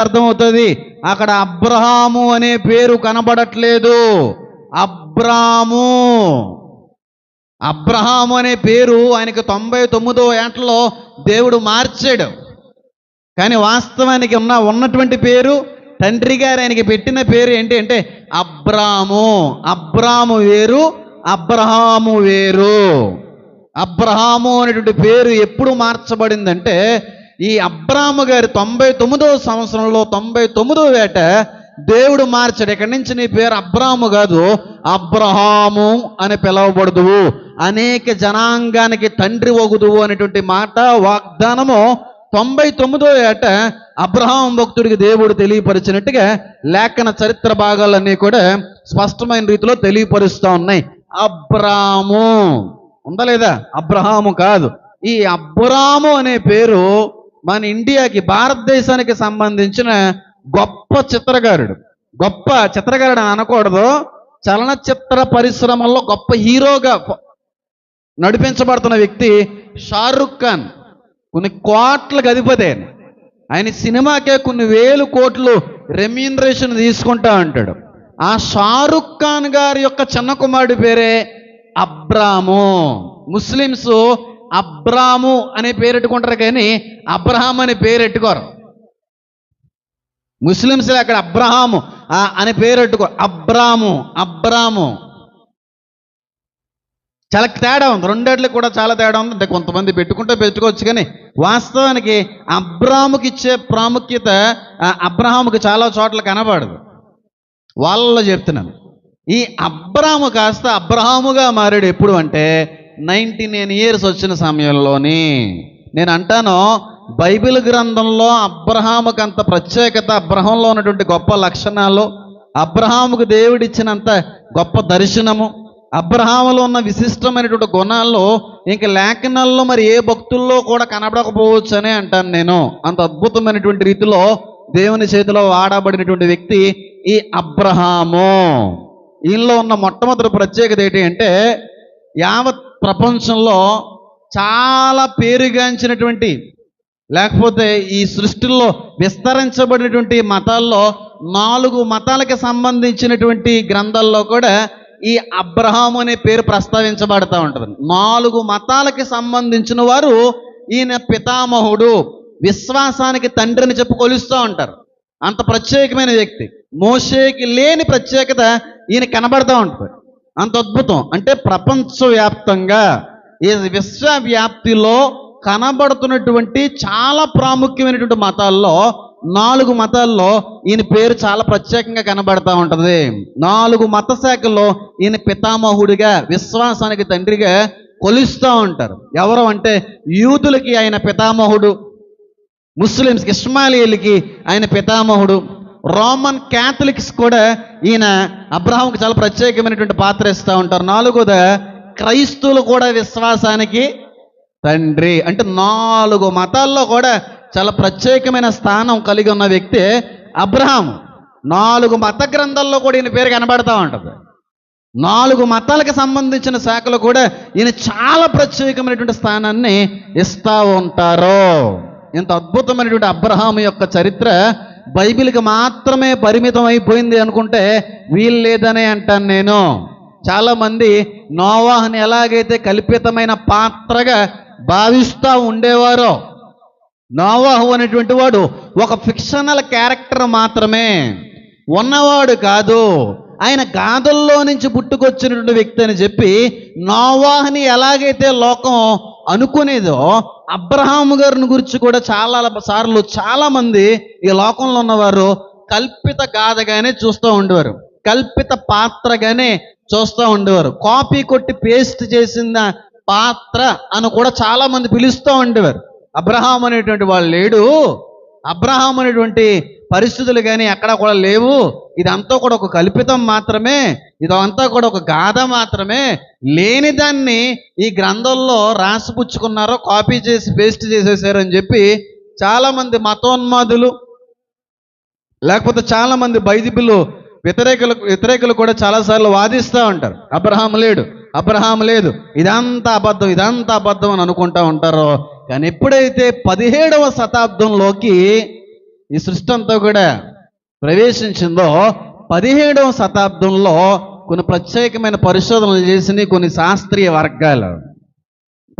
అర్థమవుతుంది? అక్కడ అబ్రహాము అనే పేరు కనబడట్లేదు. అబ్రాము. అబ్రహాము అనే పేరు ఆయనకి తొంభై తొమ్మిదో ఏటలో దేవుడు మార్చాడు. కానీ వాస్తవానికి ఉన్న ఉన్నటువంటి పేరు తండ్రి గారు ఆయనకి పెట్టిన పేరు ఏంటి అంటే అబ్రాము. అబ్రాము వేరు అబ్రహాము వేరు. అబ్రహాము అనేటువంటి పేరు ఎప్పుడు మార్చబడిందంటే ఈ అబ్రాము గారి తొంభై తొమ్మిదవ సంవత్సరంలో తొంభై తొమ్మిదో వేట దేవుడు మార్చాడు. ఇక్కడి నుంచి నీ పేరు అబ్రాము కాదు అబ్రహాము అని పిలవబడదువు. అనేక జనాంగానికి తండ్రి ఒగుదువు అనేటువంటి మాట వాగ్దానము తొంభై తొమ్మిదో ఏట అబ్రహాం భక్తుడికి దేవుడు తెలియపరిచినట్టుగా లేఖన చరిత్ర భాగాలన్నీ కూడా స్పష్టమైన రీతిలో తెలియపరుస్తూ ఉన్నాయి. అబ్రాము ఉందా లేదా? అబ్రహాము కాదు. ఈ అబ్రాము అనే పేరు మన ఇండియాకి భారతదేశానికి సంబంధించిన గొప్ప చిత్రకారుడు గొప్ప చిత్రకారుడు అని అనకూడదు. చలనచిత్ర పరిశ్రమల్లో గొప్ప హీరోగా నడిపించబడుతున్న వ్యక్తి షారుఖ్ ఖాన్. కొన్ని కోట్లకు అధిపతి ఆయన. ఆయన సినిమాకే కొన్ని వేలు కోట్లు రెమ్యూనరేషన్ తీసుకుంటా అంటాడు. ఆ షారుఖ్ ఖాన్ గారి యొక్క చిన్న కుమారుడి పేరే అబ్రాము. ముస్లిమ్స్ అబ్రాము అనే పేరెట్టుకుంటారు కానీ అబ్రహాం అనే పేరెట్టుకోరు పెట్టుకోరు ముస్లిమ్స్ అక్కడ అబ్రహాము అనే పేరెట్టుకో అబ్రాము అబ్రాము. చాలా తేడా ఉంది. రెండేళ్ళకి కూడా చాలా తేడా ఉంది. అంటే కొంతమంది పెట్టుకుంటే పెట్టుకోవచ్చు కానీ వాస్తవానికి అబ్రాముకి ఇచ్చే ప్రాముఖ్యత అబ్రహాముకి చాలా చోట్ల కనబడదు. వాళ్ళలో చెప్తున్నాను. ఈ అబ్రాము కాస్త అబ్రహాముగా మారాడు ఎప్పుడు అంటే నైంటీ నైన్ ఇయర్స్ వచ్చిన సమయంలోని నేను అంటాను బైబిల్ గ్రంథంలో అబ్రహాముకి అంత ప్రత్యేకత అబ్రహంలో ఉన్నటువంటి గొప్ప లక్షణాలు అబ్రహాముకు దేవుడిచ్చినంత గొప్ప దర్శనము అబ్రహాములో ఉన్న విశిష్టమైనటువంటి గుణాల్లో ఇంక లేఖనాల్లో మరి ఏ భక్తుల్లో కూడా కనబడకపోవచ్చు అనే అంటాను నేను. అంత అద్భుతమైనటువంటి రీతిలో దేవుని చేతిలో వాడబడినటువంటి వ్యక్తి ఈ అబ్రహాము. ఈయనలో ఉన్న మొట్టమొదటి ప్రత్యేకత ఏంటి అంటే యావత్ ప్రపంచంలో చాలా పేరుగాంచినటువంటి లేకపోతే ఈ సృష్టిలో విస్తరించబడినటువంటి మతాల్లో నాలుగు మతాలకి సంబంధించినటువంటి గ్రంథాల్లో కూడా ఈ అబ్రహాం అనే పేరు ప్రస్తావించబడతా ఉంటుంది. నాలుగు మతాలకి సంబంధించిన వారు ఈయన పితామహుడు విశ్వాసానికి తండ్రిని చెప్పు కొలుస్తూ ఉంటారు. అంత ప్రత్యేకమైన వ్యక్తి. మోషేకి లేని ప్రత్యేకత ఈయన కనబడతా ఉంటుంది. అంత అద్భుతం. అంటే ప్రపంచవ్యాప్తంగా ఈ విశ్వవ్యాప్తిలో కనబడుతున్నటువంటి చాలా ప్రాముఖ్యమైనటువంటి మతాల్లో నాలుగు మతాల్లో ఈయన పేరు చాలా ప్రత్యేకంగా కనబడతా ఉంటుంది. నాలుగు మత శాఖల్లో ఈయన పితామహుడిగా విశ్వాసానికి తండ్రిగా కొలుస్తూ ఉంటారు. ఎవరు అంటే యూదులకి ఆయన పితామహుడు ముస్లిమ్స్కి ఇస్మాయిలీలకి ఆయన పితామహుడు. రోమన్ క్యాథలిక్స్ కూడా ఈయన అబ్రహాంకి చాలా ప్రత్యేకమైనటువంటి పాత్ర ఇస్తూ ఉంటారు. నాలుగోద క్రైస్తవులు కూడా విశ్వాసానికి తండ్రి. అంటే నాలుగు మతాల్లో కూడా చాలా ప్రత్యేకమైన స్థానం కలిగి ఉన్న వ్యక్తి అబ్రహాం నాలుగు మత గ్రంథాల్లో కూడా ఈయన పేరు కనబడతా ఉంటుంది. నాలుగు మతాలకు సంబంధించిన శాఖలు కూడా ఈయన చాలా ప్రత్యేకమైనటువంటి స్థానాన్ని ఇస్తూ ఉంటారు. ఇంత అద్భుతమైనటువంటి అబ్రహాం యొక్క చరిత్ర బైబిల్కి మాత్రమే పరిమితం అయిపోయింది అనుకుంటే వీలు లేదనే అంటాను నేను. చాలామంది నోవాహని ఎలాగైతే కల్పితమైన పాత్రగా భావిస్తూ ఉండేవారో నోవాహు అనేటువంటి వాడు ఒక ఫిక్షనల్ క్యారెక్టర్ మాత్రమే. ఉన్నవాడు కాదు ఆయన గాథల్లో నుంచి పుట్టుకొచ్చినటువంటి వ్యక్తి అని చెప్పి నోవాహని ఎలాగైతే లోకం అనుకునేదో అబ్రహాము గారిని గురించి కూడా చాలా సార్లు చాలా మంది ఈ లోకంలో ఉన్నవారు కల్పిత గాథగానే చూస్తూ ఉండేవారు. కల్పిత పాత్రగానే చూస్తూ ఉండేవారు. కాపీ కొట్టి పేస్ట్ చేసిన పాత్ర అని కూడా చాలా మంది పిలుస్తూ ఉండేవారు. అబ్రహాం అనేటువంటి వాళ్ళు లేడు. అబ్రహాం అనేటువంటి పరిస్థితులు కానీ ఎక్కడ కూడా లేవు. ఇదంతా కూడా ఒక కల్పితం మాత్రమే. ఇదంతా కూడా ఒక గాథ మాత్రమే. లేని దాన్ని ఈ గ్రంథంలో రాసిపుచ్చుకున్నారో కాపీ చేసి పేస్ట్ చేసేసారు అని చెప్పి చాలామంది మతోన్మాదులు లేకపోతే చాలామంది బైబిల్ వ్యతిరేకులు వ్యతిరేకులు కూడా చాలాసార్లు వాదిస్తూ ఉంటారు. అబ్రహాం లేడు అబ్రహాం లేదు. ఇదంతా అబద్ధం ఇదంతా అబద్ధం అని అనుకుంటా ఉంటారు కానీ ఎప్పుడైతే పదిహేడవ శతాబ్దంలోకి ఈ సృష్టి అంతా కూడా ప్రవేశించిందో పదిహేడవ శతాబ్దంలో కొన్ని ప్రత్యేకమైన పరిశోధనలు చేసిన కొన్ని శాస్త్రీయ వర్గాలు.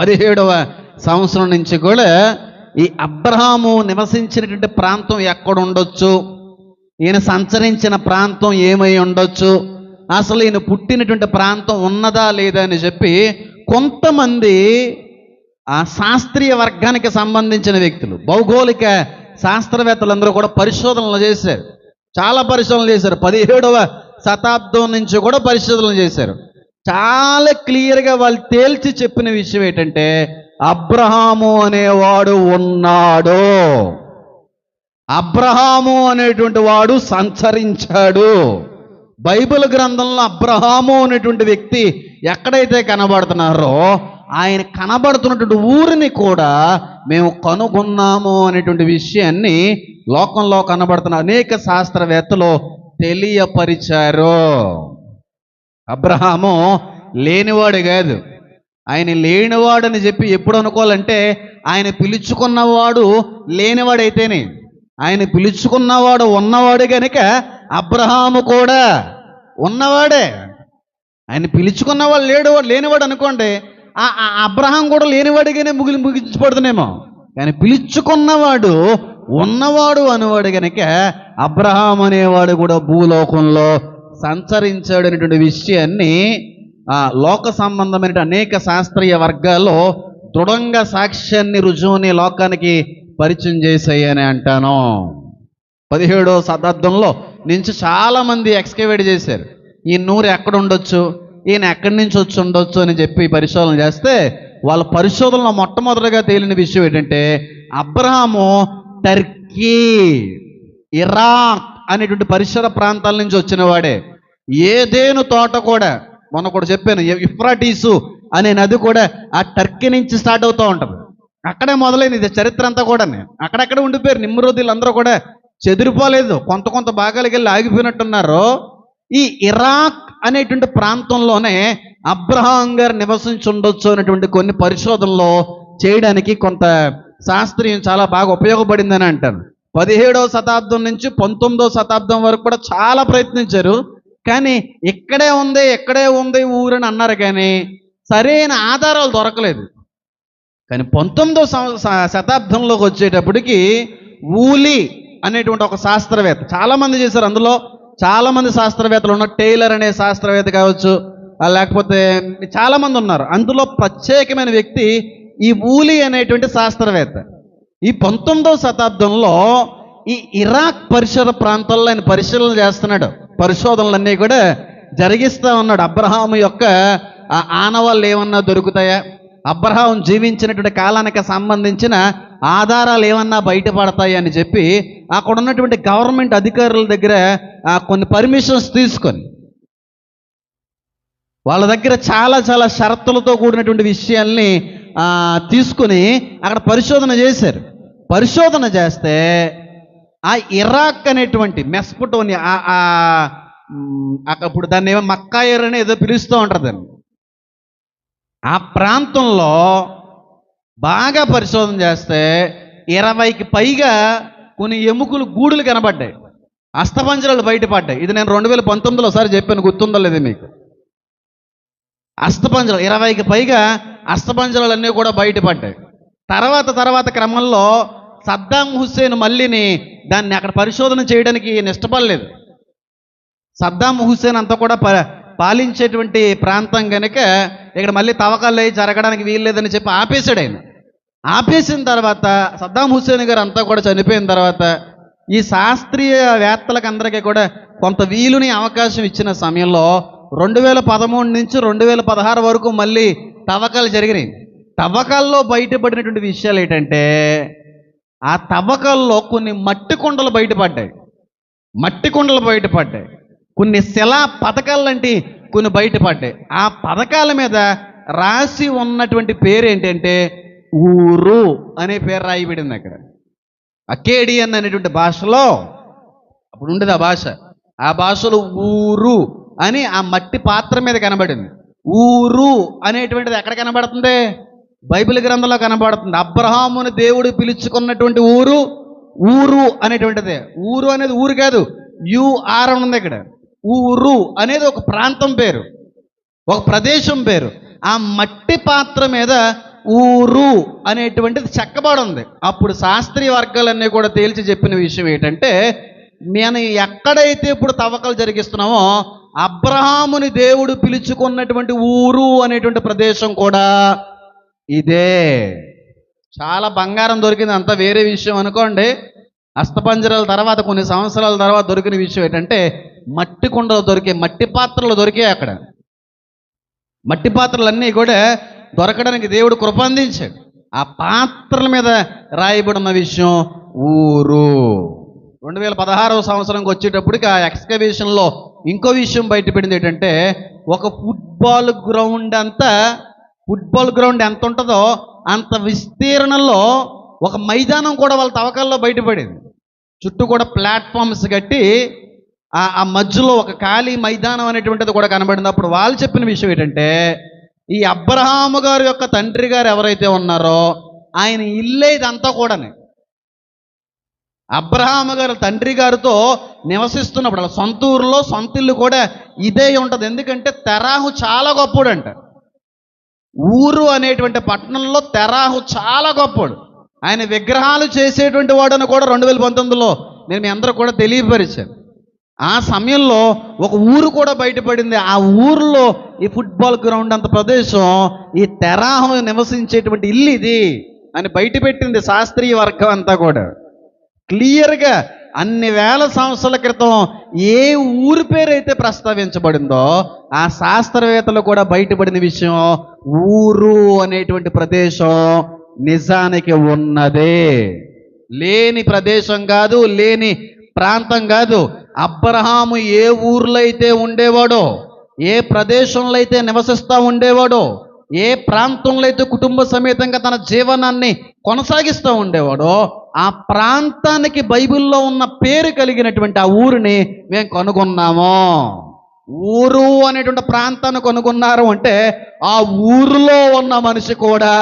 పదిహేడవ సంవత్సరం నుంచి కూడా ఈ అబ్రహాము నివసించినటువంటి ప్రాంతం ఎక్కడ ఉండొచ్చు? ఈయన సంచరించిన ప్రాంతం ఏమై ఉండొచ్చు? అసలు ఈయన పుట్టినటువంటి ప్రాంతం ఉన్నదా లేదా అని చెప్పి కొంతమంది ఆ శాస్త్రీయ వర్గానికి సంబంధించిన వ్యక్తులు. భౌగోళిక శాస్త్రవేత్తలందరూ కూడా పరిశోధనలు చేశారు. చాలా పరిశోధనలు చేశారు. పదిహేడవ శతాబ్దం నుంచి కూడా పరిశోధనలు చేశారు. చాలా క్లియర్గా వాళ్ళు తేల్చి చెప్పిన విషయం ఏంటంటే అబ్రహాము అనేవాడు ఉన్నాడు. అబ్రహాము అనేటువంటి వాడు సంచరించాడు. బైబిల్ గ్రంథంలో అబ్రహాము అనేటువంటి వ్యక్తి ఎక్కడైతే కనబడుతున్నారో ఆయన కనబడుతున్నటువంటి ఊరిని కూడా మేము కనుగొన్నాము అనేటువంటి విషయాన్ని లోకంలో కనబడుతున్న అనేక శాస్త్రవేత్తలు తెలియపరిచారు. అబ్రహాము లేనివాడు కాదు. ఆయన లేనివాడని చెప్పి ఎప్పుడు అనుకోవాలంటే ఆయన పిలుచుకున్నవాడు లేనివాడైతేనే. ఆయన పిలుచుకున్నవాడు ఉన్నవాడు కనుక అబ్రహాము కూడా ఉన్నవాడే. ఆయన పిలుచుకున్నవాడు లేడు లేనివాడు అనుకోండి అబ్రహాం కూడా లేనివాడిగానే ముగిలి ముగించబడుతున్నామో కానీ పిలుచుకున్నవాడు ఉన్నవాడు అనేవాడు కనుక అబ్రహాం అనేవాడు కూడా భూలోకంలో సంచరించాడు అనేటువంటి విషయాన్ని ఆ లోక సంబంధమైన అనేక శాస్త్రీయ వర్గాల్లో దృఢంగా సాక్ష్యాన్ని రుజువుని లోకానికి పరిచయం చేసాయని అంటాను. పదిహేడో శతాబ్దంలో నుంచి చాలా మంది ఎక్స్కవేట్ చేశారు. ఈ నూరు ఎక్కడ ఉండొచ్చు? ఈయన ఎక్కడి నుంచి వచ్చి ఉండొచ్చు అని చెప్పి పరిశోధన చేస్తే వాళ్ళ పరిశోధనలో మొట్టమొదటిగా తేలిన విషయం ఏంటంటే అబ్రహాము టర్కీ ఇరాక్ అనేటువంటి పరిసర ప్రాంతాల నుంచి వచ్చిన వాడే. ఏదేను తోట కూడా మొన్న కూడా చెప్పాను ఇఫ్రాటీసు అనే నది కూడా ఆ టర్కీ నుంచి స్టార్ట్ అవుతూ ఉంటుంది. అక్కడే మొదలైంది ఇది చరిత్ర అంతా కూడా అక్కడక్కడ ఉండిపోయారు నిమ్రోదీలు అందరూ కూడా. చెదిరిపోలేదు కొంత కొంత భాగాలకి వెళ్ళి ఆగిపోయినట్టున్నారు. ఈ ఇరాక్ అనేటువంటి ప్రాంతంలోనే అబ్రహాం గారు నివసించి ఉండొచ్చు అనేటువంటి కొన్ని పరిశోధనలు చేయడానికి కొంత శాస్త్రీయం చాలా బాగా ఉపయోగపడిందని అంటారు. పదిహేడవ శతాబ్దం నుంచి పంతొమ్మిదవ శతాబ్దం వరకు కూడా చాలా ప్రయత్నించారు. కానీ ఇక్కడే ఉంది ఇక్కడే ఉంది ఊరని అన్నారు కానీ సరైన ఆధారాలు దొరకలేదు. కానీ పంతొమ్మిదవ శతాబ్దంలోకి వచ్చేటప్పటికి ఊలి అనేటువంటి ఒక శాస్త్రవేత్త చాలామంది చేశారు అందులో చాలామంది శాస్త్రవేత్తలు ఉన్నారు. టైలర్ అనే శాస్త్రవేత్త కావచ్చు లేకపోతే చాలామంది ఉన్నారు. అందులో ప్రత్యేకమైన వ్యక్తి ఈ ఊలి అనేటువంటి శాస్త్రవేత్త. ఈ పంతొమ్మిదవ శతాబ్దంలో ఈ ఇరాక్ పరిసర ప్రాంతాల్లో ఆయన పరిశీలన చేస్తున్నాడు. పరిశోధనలన్నీ కూడా జరిగిస్తూ ఉన్నాడు. అబ్రహాం యొక్క ఆనవాళ్ళు ఏమన్నా దొరుకుతాయా? అబ్రహాం జీవించినటువంటి కాలానికి సంబంధించిన ఆధారాలు ఏమన్నా బయటపడతాయి అని చెప్పి అక్కడ ఉన్నటువంటి గవర్నమెంట్ అధికారుల దగ్గర ఆ, కొన్ని పర్మిషన్స్ తీసుకొని వాళ్ళ దగ్గర చాలా చాలా షరతులతో కూడినటువంటి విషయాల్ని తీసుకుని అక్కడ పరిశోధన చేశారు. పరిశోధన చేస్తే ఆ ఇరాక్ అనేటువంటి మెస్పుటోని అప్పుడు అక్కడ దాన్ని ఏమో మక్కాయర్ అని ఏదో పిలుస్తూ ఉంటారు దాన్ని. ఆ ప్రాంతంలో బాగా పరిశోధన చేస్తే ఇరవైకి పైగా కొన్ని ఎముకలు గూడులు కనబడ్డాయి అస్థపంజరాలు బయటపడ్డాయి. ఇది నేను రెండు వేల పంతొమ్మిదిలో ఒకసారి చెప్పాను గుర్తుందో లేదు మీకు. అస్థపంజరాలు ఇరవైకి పైగా అస్థపంజరాలన్నీ కూడా బయటపడ్డాయి. తర్వాత తర్వాత క్రమంలో సద్దాం హుస్సేన్ మళ్ళీని దాన్ని అక్కడ పరిశోధన చేయడానికి నిష్టపడలేదు. ఇష్టపడలేదు సద్దాం హుస్సేన్ అంతా కూడా ప పాలించేటువంటి ప్రాంతం కనుక ఇక్కడ మళ్ళీ తవ్వకాలు అయి జరగడానికి వీల్లేదని చెప్పి ఆపేశాడు ఆయన. ఆపేసిన తర్వాత సద్దాం హుస్సేన్ గారు అంతా కూడా చనిపోయిన తర్వాత ఈ శాస్త్రీయ వేత్తలకు అందరికీ కూడా కొంత వీలుని అవకాశం ఇచ్చిన సమయంలో రెండు వేల పదమూడు నుంచి రెండు వేల పదహారు వరకు మళ్ళీ తవ్వకాలు జరిగినాయి. తవ్వకాల్లో బయటపడినటువంటి విషయాలు ఏంటంటే ఆ తవ్వకాల్లో కొన్ని మట్టి కుండలు బయటపడ్డాయి. మట్టి కుండలు బయటపడ్డాయి. కొన్ని శిలా పథకాలు లాంటి కొన్ని బయటపడ్డాయి. ఆ పథకాల మీద రాసి ఉన్నటువంటి పేరు ఏంటంటే ఊరు అనే పేరు రాయబడింది అక్కడ. అకేడియన్ అనేటువంటి భాషలో అప్పుడు ఉండేది ఆ భాష. ఆ భాషలో ఊరు అని ఆ మట్టి పాత్ర మీద కనబడింది. ఊరు అనేటువంటిది ఎక్కడ కనబడుతుంది? బైబిల్ గ్రంథంలో కనబడుతుంది. అబ్రహాముని దేవుడు పిలుచుకున్నటువంటి ఊరు ఊరు అనేటువంటిది. ఊరు అనేది ఊరు కాదు. యూఆర్ అని ఉంది ఇక్కడ ఊరు అనేది ఒక ప్రాంతం పేరు ఒక ప్రదేశం పేరు. ఆ మట్టి పాత్ర మీద ఊరు అనేటువంటిది చెక్కబడి ఉంది. అప్పుడు శాస్త్రీయ వర్గాలన్నీ కూడా తేల్చి చెప్పిన విషయం ఏంటంటే నేను ఎక్కడైతే ఇప్పుడు తవ్వకాలు జరిగిస్తున్నామో అబ్రహాముని దేవుడు పిలుచుకున్నటువంటి ఊరు అనేటువంటి ప్రదేశం కూడా ఇదే. చాలా బంగారం దొరికింది. అంత వేరే విషయం అనుకోండి. అస్తపంజరాల తర్వాత కొన్ని సంవత్సరాల తర్వాత దొరికిన విషయం ఏంటంటే మట్టి కుండలు దొరికే మట్టి పాత్రలు దొరికాయి అక్కడ. మట్టి పాత్రలన్నీ కూడా దొరకడానికి దేవుడు కృప అందించాడు. ఆ పాత్రల మీద రాయబడిన విషయం ఊరు. రెండు వేల పదహారవ సంవత్సరంకి వచ్చేటప్పటికి ఆ ఎక్స్కవేషన్లో ఇంకో విషయం బయటపడింది ఏంటంటే ఒక ఫుట్బాల్ గ్రౌండ్ అంతా ఫుట్బాల్ గ్రౌండ్ ఎంత ఉంటుందో అంత విస్తీర్ణంలో ఒక మైదానం కూడా వాళ్ళ తవ్వకాల్లో బయటపడింది. చుట్టూ కూడా ప్లాట్ఫామ్స్ కట్టి ఆ మధ్యలో ఒక ఖాళీ మైదానం అనేటువంటిది కూడా కనబడింది. అప్పుడు వాళ్ళు చెప్పిన విషయం ఏంటంటే ఈ అబ్రహాము గారి యొక్క తండ్రి గారు ఎవరైతే ఉన్నారో ఆయన ఇల్లే ఇదంతా కూడానే. అబ్రహాము గారు తండ్రి గారితో నివసిస్తున్నప్పుడు సొంత ఊరిలో సొంత ఇల్లు కూడా ఇదే ఉంటుంది. ఎందుకంటే తెరాహు చాలా గొప్పడంట. ఊరు అనేటువంటి పట్టణంలో తెరాహు చాలా గొప్పడు. ఆయన విగ్రహాలు చేసేటువంటి వాడని కూడా రెండు వేల పంతొమ్మిదిలో నేను మీ అందరూ కూడా తెలియపరిచాను. ఆ సమయంలో ఒక ఊరు కూడా బయటపడింది. ఆ ఊరిలో ఈ ఫుట్బాల్ గ్రౌండ్ అంత ప్రదేశం ఈ తెరాహం నివసించేటువంటి ఇల్లు ఇది అని బయటపెట్టింది శాస్త్రీయ వర్గం అంతా కూడా. క్లియర్గా అన్ని వేల సంవత్సరాల క్రితం ఏ ఊరి పేరు అయితే ప్రస్తావించబడిందో ఆ శాస్త్రవేత్తలు కూడా బయటపడిన విషయం ఊరు అనేటువంటి ప్రదేశం నిజానికి ఉన్నదే. లేని ప్రదేశం కాదు లేని ప్రాంతం కాదు. అబ్రహాము ఏ ఊర్లో అయితే ఉండేవాడో ఏ ప్రదేశంలో అయితే నివసిస్తూ ఉండేవాడో ఏ ప్రాంతంలో అయితే కుటుంబ సమేతంగా తన జీవనాన్ని కొనసాగిస్తూ ఉండేవాడో ఆ ప్రాంతానికి బైబిల్లో ఉన్న పేరు కలిగినటువంటి ఆ ఊరిని మేము కనుగొన్నాము. ఊరు అనేటువంటి ప్రాంతాన్ని కనుగొన్నారు అంటే ఆ ఊరిలో ఉన్న మనిషి కూడా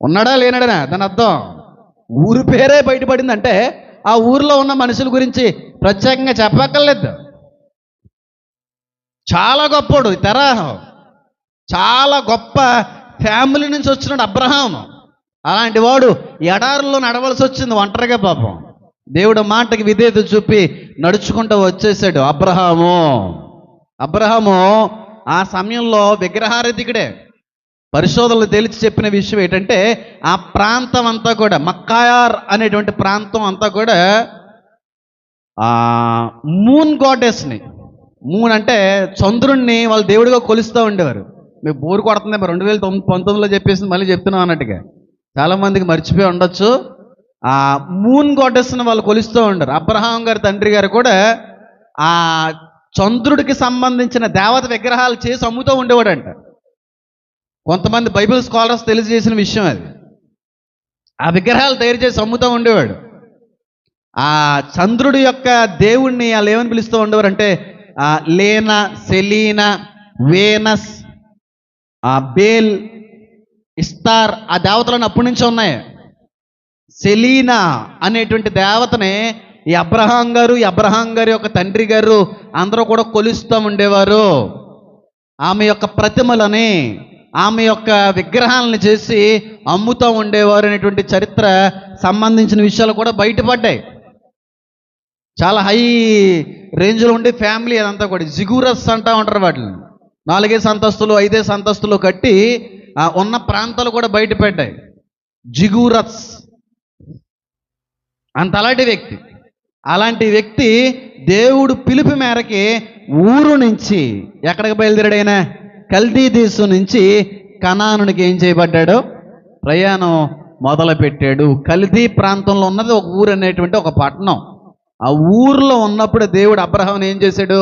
ఉన్నాడా లేనాడా దాని అర్థం? ఊరి పేరే బయటపడిందంటే ఆ ఊరిలో ఉన్న మనుషుల గురించి ప్రత్యేకంగా చెప్పక్కర్లేదు. చాలా గొప్పడు తెరాహం చాలా గొప్ప ఫ్యామిలీ నుంచి వచ్చినాడు అబ్రహాం అలాంటి వాడు ఎడారుల్లో నడవలసి వచ్చింది ఒంటరిగా పాపం. దేవుడు మాటకి విధేయత చూపి నడుచుకుంటూ వచ్చేసాడు అబ్రహాము. అబ్రహాము ఆ సమయంలో విగ్రహారధికుడే. పరిశోధనలు తెలిసి చెప్పిన విషయం ఏంటంటే ఆ ప్రాంతం అంతా కూడా మక్కాయార్ అనేటువంటి ప్రాంతం అంతా కూడా ఆ మూన్ గాడెస్ని మూన్ అంటే చంద్రుణ్ణి వాళ్ళు దేవుడిగా కొలుస్తూ ఉండేవారు. మీకు బోరు కొడుతుంది రెండు వేల తొమ్మిది పంతొమ్మిదిలో చెప్పేసి మళ్ళీ చెప్తున్నాం అన్నట్టుగా. చాలామందికి మర్చిపోయి ఉండొచ్చు. ఆ మూన్ గాడెస్ని వాళ్ళు కొలుస్తూ ఉండరు. అబ్రహాం గారి తండ్రి గారు కూడా ఆ చంద్రుడికి సంబంధించిన దేవత విగ్రహాలు చేసి అమ్ముతూ ఉండేవాడంట. కొంతమంది బైబిల్ స్కాలర్స్ తెలియజేసిన విషయం అది. ఆ విగ్రహాలు తయారు చేసి అమ్ముతూ ఉండేవాడు. ఆ చంద్రుడి యొక్క దేవుణ్ణి వాళ్ళు ఏమని పిలుస్తూ ఉండేవారు. అంటే ఆ, లేనా సెలీనా వేనస్ ఆ బేల్ ఇస్తార్ ఆ దేవతలను అప్పటి నుంచి ఉన్నాయి. సెలీనా అనేటువంటి దేవతని ఈ అబ్రహాం గారు ఈ అబ్రహాం గారి యొక్క తండ్రి గారు అందరూ కూడా కొలుస్తూ ఉండేవారు. ఆమె యొక్క ప్రతిమలని ఆమె యొక్క విగ్రహాలను చేసి అమ్ముతూ ఉండేవారు అనేటువంటి చరిత్ర సంబంధించిన విషయాలు కూడా బయటపడ్డాయి. చాలా హై రేంజ్లో ఉండే ఫ్యామిలీ అదంతా కూడా. జిగురస్ అంటూ ఉంటారు వాటిని. నాలుగేసి అంతస్తులు ఐదేసి అంతస్తులు కట్టి ఆ, ఉన్న ప్రాంతాలు కూడా బయటపడ్డాయి. జిగురస్. అంత అలాంటి వ్యక్తి. అలాంటి వ్యక్తి దేవుడు పిలుపు మేరకి ఊరు నుంచి ఎక్కడికి బయలుదేరాడైనా కల్దీ దేశం నుంచి కణానునికి ఏం చేయబడ్డాడు? ప్రయాణం మొదలుపెట్టాడు. కల్దీ ప్రాంతంలో ఉన్నది ఒక ఊరు అనేటువంటి ఒక పట్టణం. ఆ ఊర్లో ఉన్నప్పుడు దేవుడు అబ్రహాం ఏం చేశాడు?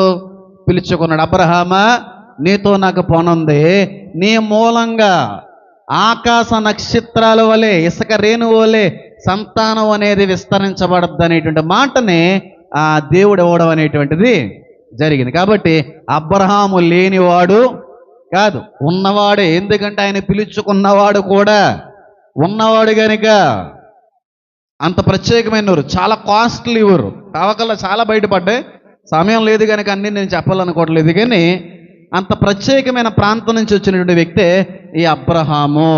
పిలుచుకున్నాడు అబ్రహామా నీతో నాకు పనుంది. నీ మూలంగా ఆకాశ నక్షత్రాల వలె ఇసుక రేణు వలె సంతానం అనేది విస్తరించబడద్దు అనేటువంటి మాటని ఆ దేవుడు ఇవ్వడం అనేటువంటిది జరిగింది. కాబట్టి అబ్రహాము లేనివాడు కాదు ఉన్నవాడే ఎందుకంటే ఆయన పిలుచుకున్నవాడు కూడా ఉన్నవాడు కనుక అంత ప్రత్యేకమైన ఊరు చాలా కాస్ట్లీ ఊరు తవ్వకల్లో చాలా బయటపడ్డాయి. సమయం లేదు కనుక అన్నీ నేను చెప్పాలనుకోవట్లేదు కానీ అంత ప్రత్యేకమైన ప్రాంతం నుంచి వచ్చినటువంటి వ్యక్తే ఈ అబ్రహాము.